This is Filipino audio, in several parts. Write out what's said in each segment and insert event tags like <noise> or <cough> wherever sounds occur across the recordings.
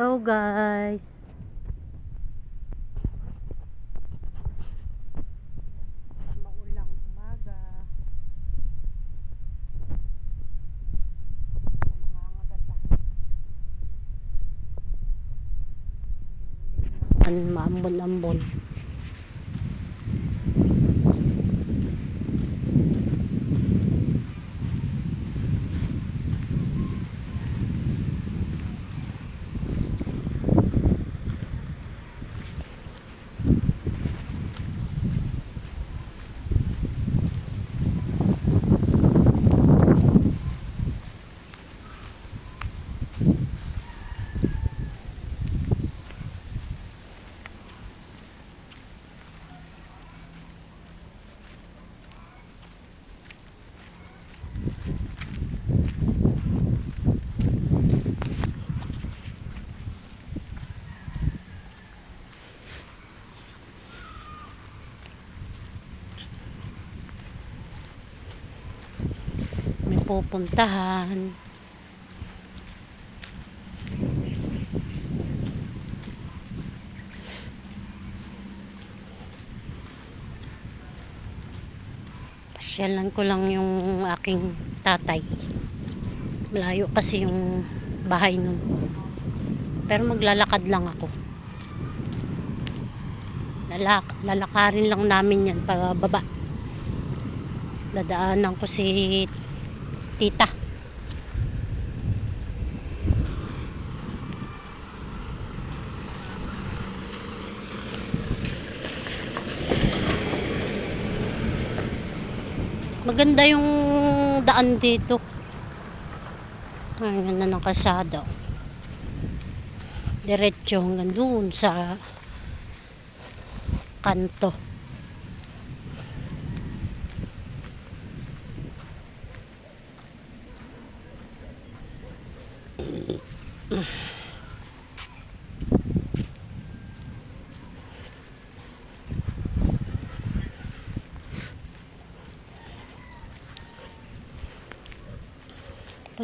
Hello guys. Pupuntahan. Pasyalan ko lang yung aking tatay. Malayo kasi yung bahay nun. Pero maglalakad lang ako. Lalak lalakarin lang namin yan pababa. Dadaanan ko si tita. Maganda yung daan dito. Ay, ganda ng kasada. Diretso hanggang doon sa kanto.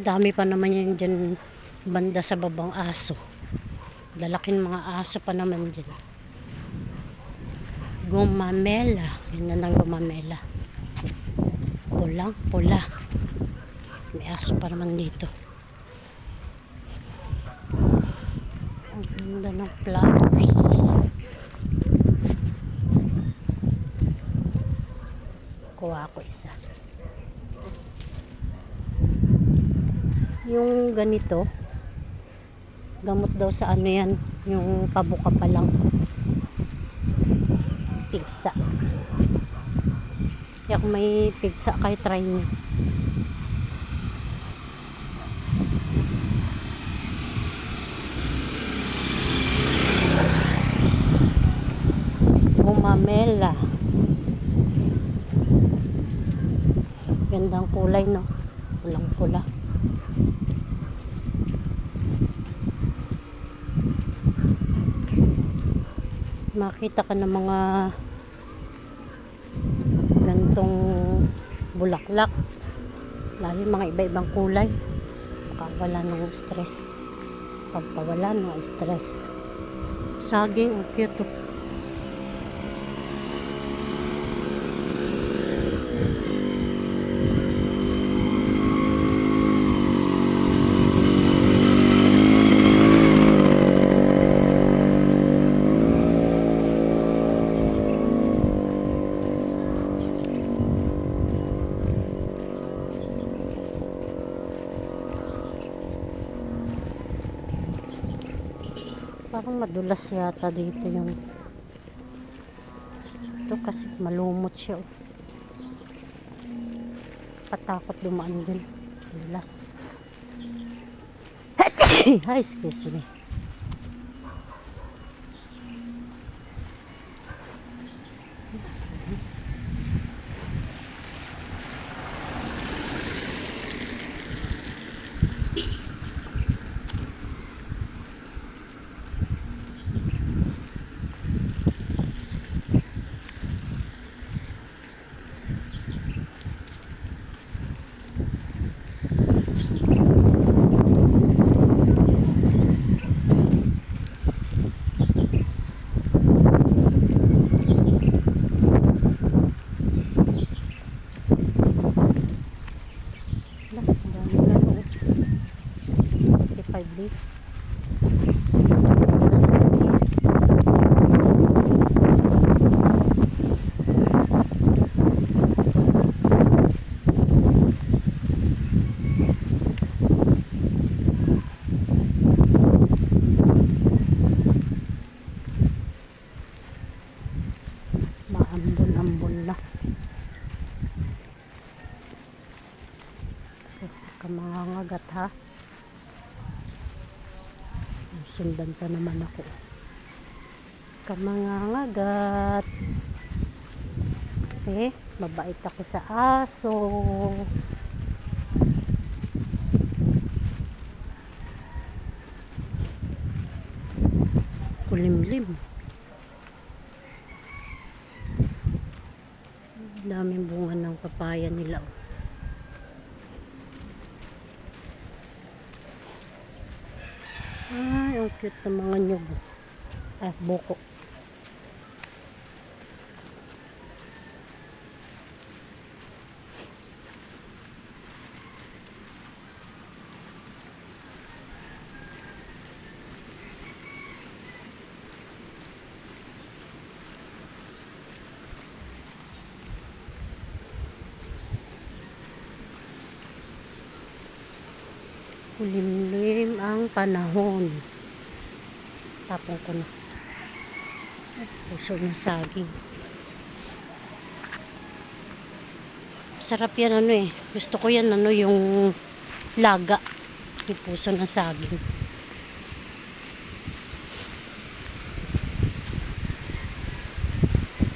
Dami pa naman yan dyan banda sa babang aso. Lalaking mga aso pa naman dyan. Gumamela. Yan na ng gumamela. Pulang pula. May aso pa naman dito. Ang ganda ng flowers. Kuha ko isa. Yung ganito, gamot daw sa ano yan, yung pabuka pa lang. Pigsa. Kaya kung may pigsa, kayo try nyo. Gumamela. Gandang kulay, no? Pulang pula. Makita ka ng mga gantong bulaklak. Lalo mga iba-ibang kulay. Makawala ng stress. Pagpawala ng stress. Saging ang cute Parang madulas yata dito yung ito kasi malumot siya. oh. Patakot dumaan dun. Madulas. <laughs> Hi, excuse me. Sundan pa naman ako. Kamangangagat. Kasi mabait ako sa aso. Kulimlim. daming bunga ng papaya nila. oh. Ay, ang cute ng mga nyug. Ah, buko. Kulimlim ang panahon. Tapong ko na. Puso ng saging. Sarap yan ano eh. Gusto ko yan ano yung laga. Yung puso ng saging.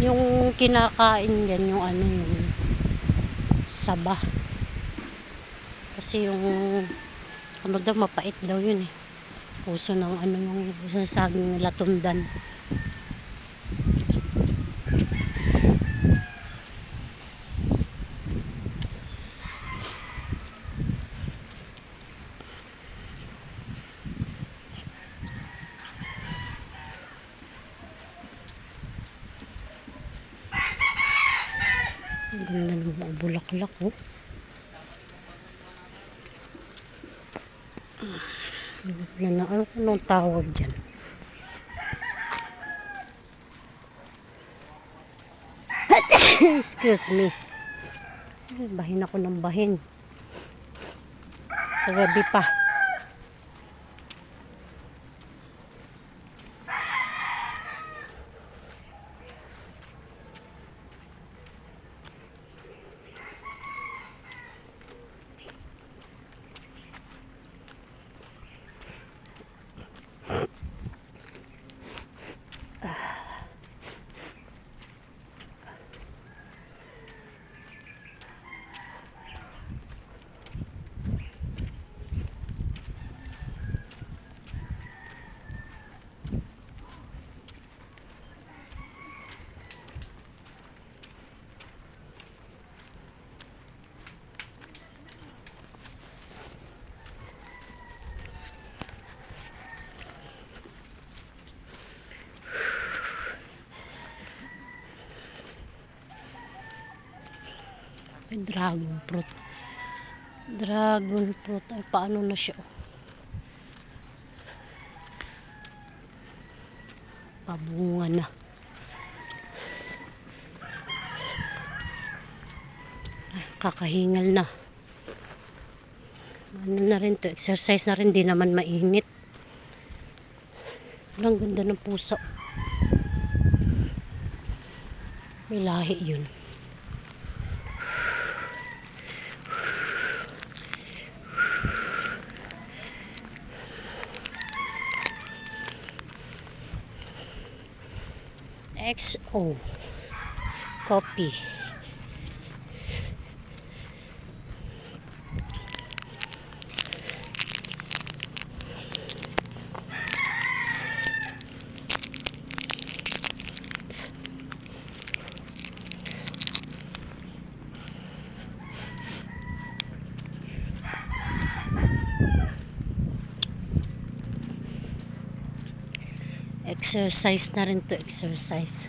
Yung kinakain yan yung ano yung saba. Kasi yung ano daw mapait daw yun eh puso ng ano yung saging latundan ang ganda ng bulaklak oh na na ano anong tawag dyan? <coughs> Excuse me. Bahin ako ng bahin. Sa gabi pa dragon fruit. Dragon fruit ay paano na siya oh. pabunga na. Kakahingal na. Ano na rin to exercise na rin di naman mainit. Ang ganda ng puso. May lahi yun XO copy exercise na rin to exercise.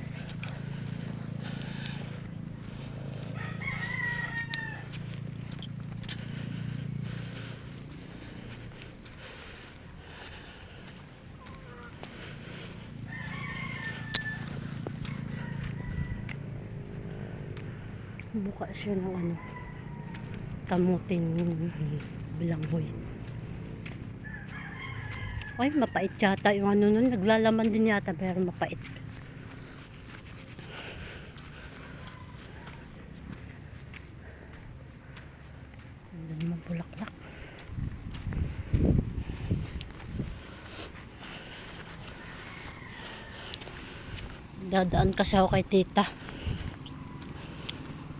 Buka siya ng ano tamutin yung bilanghoy ay mapait yata yung ano nun. Naglalaman din yata pero mapait. Dami mong bulaklak. Dadaan kasi ako kay tita.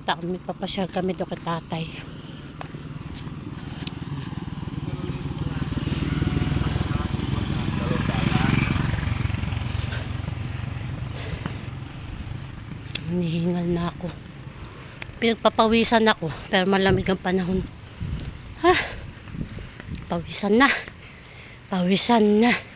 Kami papasyal kami doon kay tatay na ako. Pinagpapawisan ako pero malamig ang panahon. Ha? Pawisan na. Pawisan na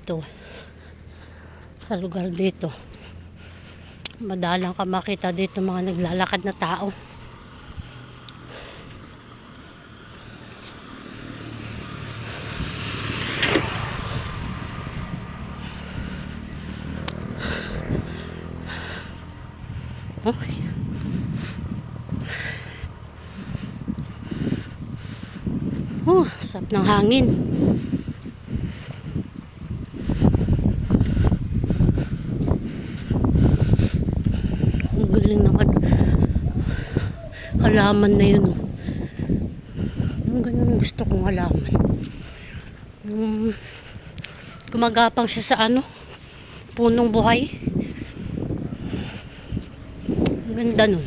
dito sa lugar dito madalang ka makita dito mga naglalakad na tao Okay. Oh, sarap ng hangin. Ang galing naman. Halaman na yun. Yung ganun gusto kong halaman. Yung gumagapang siya sa ano, punong buhay. Ang ganda nun.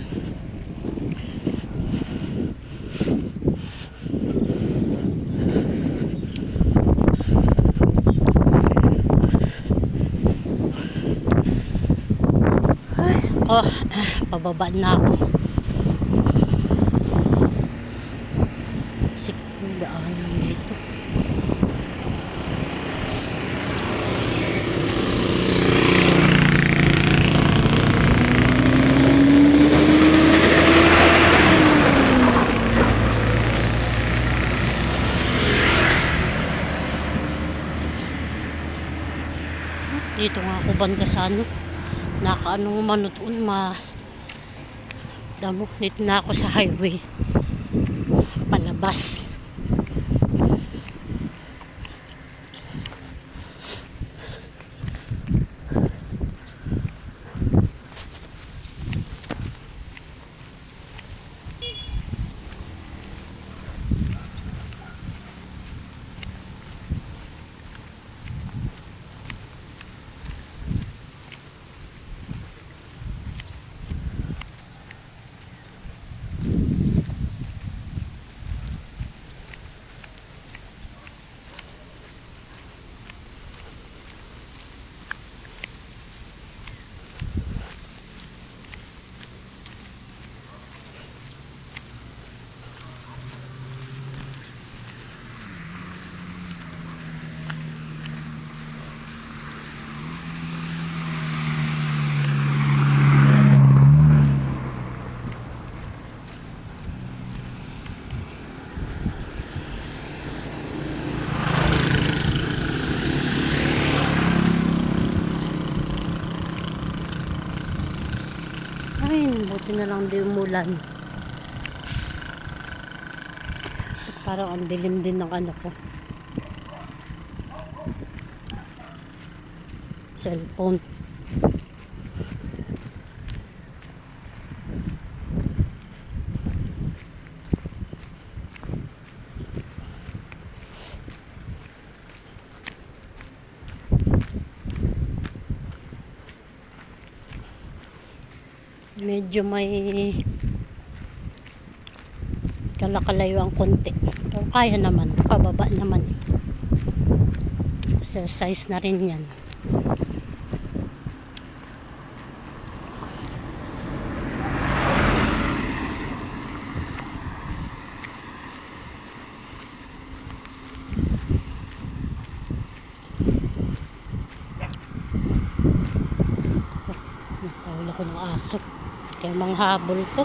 Ay, oh, pababa na ako. Sikong daanan dito. Dito nga ako banda sa ano. Nakaanong mano doon ma damo dito na ako sa highway palabas ay buti na lang di umulan. Parang ang dilim din ng ano ko. Cellphone medyo may kalakalayo ang konti pero kaya naman pababa naman eh. exercise na rin yan pumasok. Kaya manghabol to.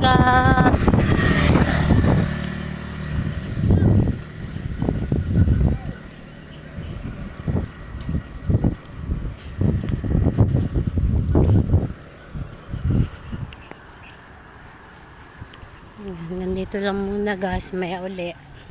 Mangangagat. Ayan, Nandito lang muna guys, maya uli.